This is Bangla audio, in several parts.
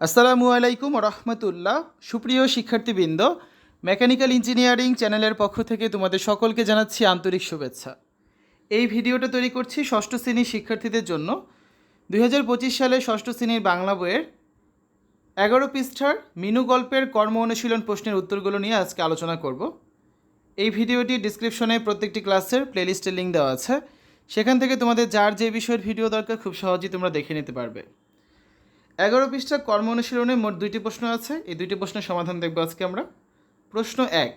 আসসালামু আলাইকুম রহমতুল্লাহ। সুপ্রিয় শিক্ষার্থীবৃন্দ, মেকানিক্যাল ইঞ্জিনিয়ারিং চ্যানেলের পক্ষ থেকে তোমাদের সকলকে জানাচ্ছি আন্তরিক শুভেচ্ছা। এই ভিডিওটা তৈরি করছি ষষ্ঠ শ্রেণির শিক্ষার্থীদের জন্য। দু হাজার পঁচিশ সালে ষষ্ঠ শ্রেণির বাংলা বইয়ের এগারো পৃষ্ঠার মিনু গল্পের কর্ম অনুশীলন প্রশ্নের উত্তরগুলো নিয়ে আজকে আলোচনা করব। এই ভিডিওটি ডিসক্রিপশনে প্রত্যেকটি ক্লাসের প্লেলিস্টের লিঙ্ক দেওয়া আছে। সেখান থেকে তোমাদের যার যে বিষয়ের ভিডিও দরকার, খুব সহজেই তোমরা দেখে নিতে পারবে। এগারো পৃষ্ঠা কর্ম অনুশীলনে মোট দুইটি প্রশ্ন আছে। এই দুইটি প্রশ্নের সমাধান দেখব আজকে আমরা। প্রশ্ন এক,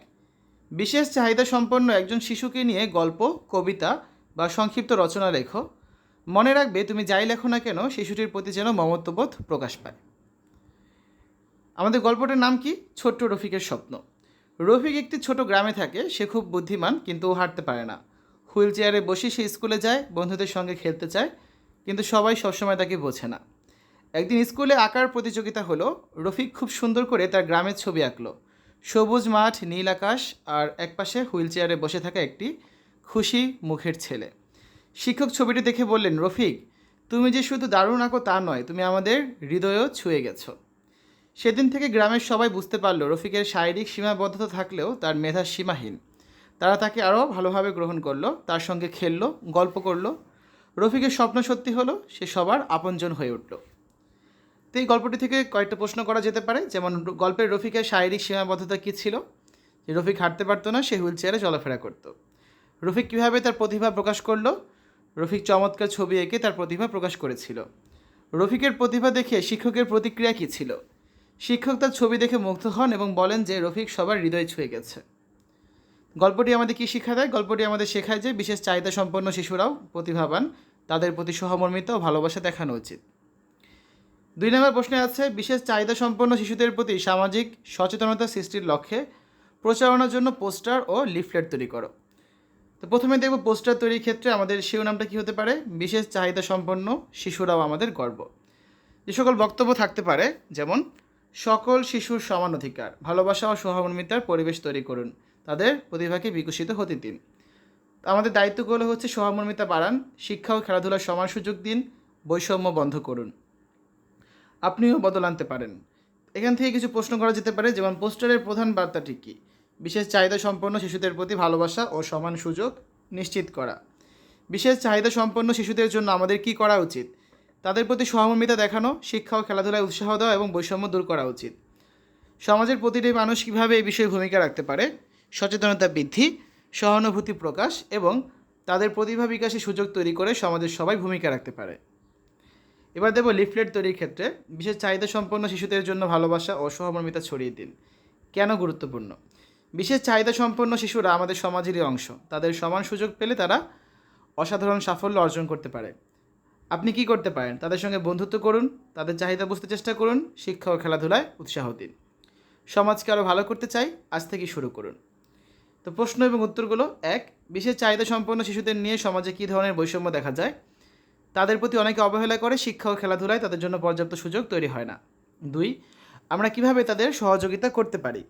বিশেষ চাহিদা সম্পন্ন একজন শিশুকে নিয়ে গল্প, কবিতা বা সংক্ষিপ্ত রচনা লেখো। মনে রাখবে, তুমি যাই লেখো না কেন, শিশুটির প্রতি যেন মমত্ববোধ প্রকাশ পায়। আমাদের গল্পটার নাম কি? ছোট্ট রফিকের স্বপ্ন। রফিক একটি ছোট গ্রামে থাকে, সে খুব বুদ্ধিমান, কিন্তু হাঁটতে পারে না। হুইল চেয়ারে বসে সে স্কুলে যায়, বন্ধুদের সঙ্গে খেলতে চায়, কিন্তু সবাই সবসময় তাকে বোঝে না। একদিন স্কুলে আঁকার প্রতিযোগিতা হলো। রফিক খুব সুন্দর করে তার গ্রামের ছবি আঁকলো। সবুজ মাঠ, নীল আকাশ আর একপাশে হুইল চেয়ারে বসে থাকা একটি খুশি মুখের ছেলে। শিক্ষক ছবিটি দেখে বললেন, রফিক, তুমি যে শুধু দারুণ আঁকো তা নয়, তুমি আমাদের হৃদয়ও ছুঁয়ে গেছো। সেদিন থেকে গ্রামের সবাই বুঝতে পারল, রফিকের শারীরিক সীমাবদ্ধতা থাকলেও তার মেধা সীমাহীন। তারা তাকে আরও ভালোভাবে গ্রহণ করল, তার সঙ্গে খেললো, গল্প করল। রফিকের স্বপ্ন সত্যি হলো, সে সবার আপনজন হয়ে উঠল। তো এই গল্পটি থেকে কয়েকটা প্রশ্ন করা যেতে পারে। যেমন, গল্পের রফিকের শারীরিক সীমাবদ্ধতা কী ছিল? যে রফিক হাঁটতে পারতো না, সে হুইল চেয়ারে চলাফেরা করতো। রফিক কীভাবে তার প্রতিভা প্রকাশ করল? রফিক চমৎকার ছবি এঁকে তার প্রতিভা প্রকাশ করেছিল। রফিকের প্রতিভা দেখে শিক্ষকের প্রতিক্রিয়া কী ছিল? শিক্ষক তার ছবি দেখে মুগ্ধ হন এবং বলেন যে, রফিক সবার হৃদয় ছুঁয়ে গেছে। গল্পটি আমাদের কী শিক্ষা দেয়? গল্পটি আমাদের শেখায় যে, বিশেষ চাহিদা সম্পন্ন শিশুরাও প্রতিভাবান, তাদের প্রতি সহমর্মিত ও ভালোবাসা দেখানো উচিত। দুই নম্বর প্রশ্নে আছে, বিশেষ চাহিদা সম্পন্ন শিশুদের প্রতি সামাজিক সচেতনতা সৃষ্টির লক্ষ্যে প্রচারণার জন্য পোস্টার ও লিফলেট তৈরি করো। তো প্রথমে দেখব পোস্টার তৈরির ক্ষেত্রে আমাদের শিরোনামটা কী হতে পারে? বিশেষ চাহিদা সম্পন্ন শিশুরাও আমাদের গর্ব। যে সকল বক্তব্য থাকতে পারে, যেমন, সকল শিশুর সমান অধিকার, ভালোবাসা ও সহমর্মিতার পরিবেশ তৈরি করুন, তাদের প্রতিভাকে বিকশিত হতে দিন। আমাদের দায়িত্বগুলো হচ্ছে সহমর্মিতা বাড়ান, শিক্ষা ও খেলাধুলার সমান সুযোগ দিন, বৈষম্য বন্ধ করুন। আপনিও বদল আনতে পারেন। এখান থেকে কিছু প্রশ্ন করা যেতে পারে, যেমন পোস্টারের প্রধান বার্তাটি কী? বিশেষ চাহিদা সম্পন্ন শিশুদের প্রতি ভালোবাসা ও সমান সুযোগ নিশ্চিত করা। বিশেষ চাহিদা সম্পন্ন শিশুদের জন্য আমাদের কি করা উচিত? তাদের প্রতি সহমর্মিতা দেখানো, শিক্ষা ও খেলাধুলায় উৎসাহ দেওয়া এবং বৈষম্য দূর করা উচিত। সমাজের প্রতিটি মানুষ কীভাবে এই বিষয়ে ভূমিকা রাখতে পারে? সচেতনতা বৃদ্ধি, সহানুভূতি প্রকাশ এবং তাদের প্রতিভা বিকাশে সুযোগ তৈরি করে সমাজের সবাই ভূমিকা রাখতে পারে। এবার দেব লিফলেট তৈরির ক্ষেত্রে বিশেষ চাহিদা সম্পন্ন শিশুদের জন্য ভালোবাসা ও সহমর্মিতা ছড়িয়ে দিন। কেন গুরুত্বপূর্ণ? বিশেষ চাহিদা সম্পন্ন শিশুরা আমাদের সমাজেরই অংশ। তাদের সমান সুযোগ পেলে তারা অসাধারণ সাফল্য অর্জন করতে পারে। আপনি কি করতে পারেন? তাদের সঙ্গে বন্ধুত্ব করুন, তাদের চাহিদা বুঝতে চেষ্টা করুন, শিক্ষা ও খেলাধুলায় উৎসাহ দিন। সমাজকে আরও ভালো করতে চাই, আজ থেকে শুরু করুন। তো প্রশ্ন এবং উত্তরগুলো এক, বিশেষ চাহিদা সম্পন্ন শিশুদের নিয়ে সমাজে কী ধরনের বৈষম্য দেখা যায়? তাদের প্রতি অনেকে অবহেলা করে, শিক্ষা ও খেলাধুলায় তাদের জন্য পর্যাপ্ত সুযোগ তৈরি হয় না। দুই, আমরা কীভাবে তাদের সহযোগিতা করতে পারি?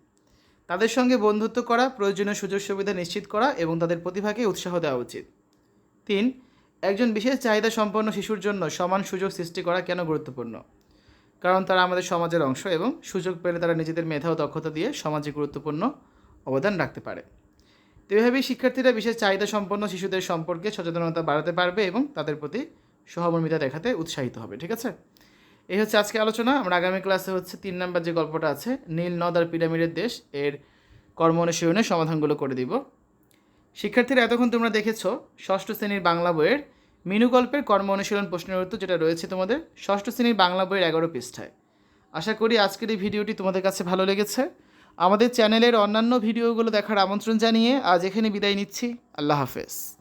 তাদের সঙ্গে বন্ধুত্ব করা, প্রয়োজনীয় সুযোগ সুবিধা নিশ্চিত করা এবং তাদের প্রতিভাকে উৎসাহ দেওয়া উচিত। তিন, একজন বিশেষ চাহিদা সম্পন্ন শিশুর জন্য সমান সুযোগ সৃষ্টি করা কেন গুরুত্বপূর্ণ? কারণ তারা আমাদের সমাজের অংশ এবং সুযোগ পেলে তারা নিজেদের মেধা ও দক্ষতা দিয়ে সমাজে গুরুত্বপূর্ণ অবদান রাখতে পারে। তো এভাবেই শিক্ষার্থীরা বিশেষ চাহিদা সম্পন্ন শিশুদের সম্পর্কে সচেতনতা বাড়াতে পারবে এবং তাদের প্রতি সহমর্মিতা দেখাতে উৎসাহিত হবে, ঠিক আছে? এই হচ্ছে আজকে আলোচনা। আমরা আগামী ক্লাসে হচ্ছে তিন নাম্বার যে গল্পটা আছে, নীল নদ আর পিরামিডের দেশ, এর কর্ম অনুশীলনের সমাধানগুলো করে দিব। শিক্ষার্থীরা, এতক্ষণ তোমরা দেখেছ ষষ্ঠ শ্রেণির বাংলা বইয়ের মিনু গল্পের কর্ম অনুশীলন প্রশ্নের উত্তর যেটা রয়েছে তোমাদের, ষষ্ঠ শ্রেণির বাংলা বইয়ের এগারো পৃষ্ঠায়। আশা করি আজকের এই ভিডিওটি তোমাদের কাছে ভালো লেগেছে। আমাদের চ্যানেলের অন্যান্য ভিডিওগুলো দেখার আমন্ত্রণ জানিয়ে আজ এখানে বিদায় নিচ্ছি। আল্লাহ হাফেজ।